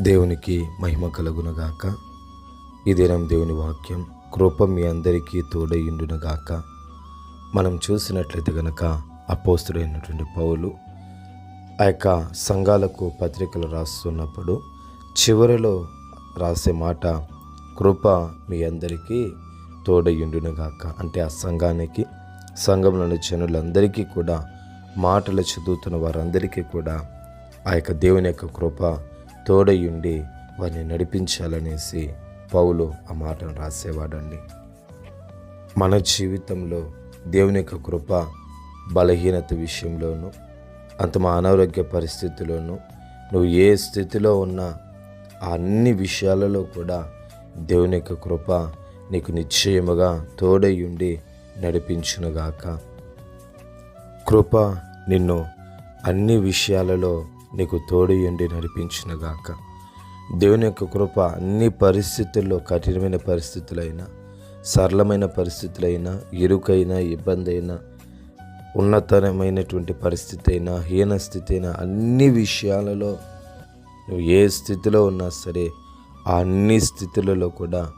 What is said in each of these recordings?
దేవునికి మహిమ కలుగునగాక. ఈ దినం దేవుని వాక్యం కృప మీ అందరికీ తోడయుండునగాక మనం చూసినట్లయితే గనక అపోస్తుడైనటువంటి పౌలు ఆ యొక్క సంఘాలకు పత్రికలు రాస్తున్నప్పుడు చివరిలో రాసే మాట కృప మీ అందరికీ తోడయుండునగాక అంటే ఆ సంఘానికి సంఘంలోని జనులందరికీ కూడా మాటలు చదువుతున్న వారందరికీ కూడా ఆ యొక్క దేవుని యొక్క కృప తోడయుండి వారిని నడిపించాలనేసి పౌలు ఆ మాటను రాసేవాడండి. మన జీవితంలో దేవుని యొక్క కృప బలహీనత విషయంలోనూ అంత మా అనారోగ్య పరిస్థితుల్లోనూ నువ్వు ఏ స్థితిలో ఉన్నా ఆ అన్ని విషయాలలో కూడా దేవుని యొక్క కృప నీకు నిశ్చయముగా తోడయుండి నడిపించునుగాక. కృప నిన్ను అన్ని విషయాలలో నీకు తోడయుండి నడిపించినగాక. దేవుని యొక్క కృప అన్ని పరిస్థితుల్లో కఠినమైన పరిస్థితులైనా సరళమైన పరిస్థితులైనా ఇరుకైన ఇబ్బంది అయినా ఉన్నతమైనటువంటి పరిస్థితి అయినా హీన స్థితి అయినా అన్ని విషయాలలో నువ్వు ఏ స్థితిలో ఉన్నా సరే ఆ అన్ని స్థితులలో కూడా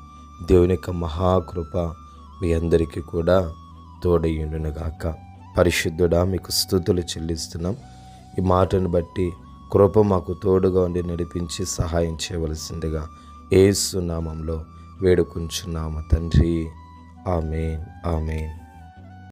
దేవుని యొక్క మహాకృప మీ అందరికీ కూడా తోడయ్యుండునుగాక పరిశుద్ధుడా మీకు స్థుతులు చెల్లిస్తున్నాం. ఈ మాటను బట్టి కృప మాకు తోడుగా ఉండి నడిపించి సహాయం చేయవలసిందిగా ఏసు నామంలో వేడుకుంటున్నాము తండ్రి. ఆమెన్. ఆమెన్.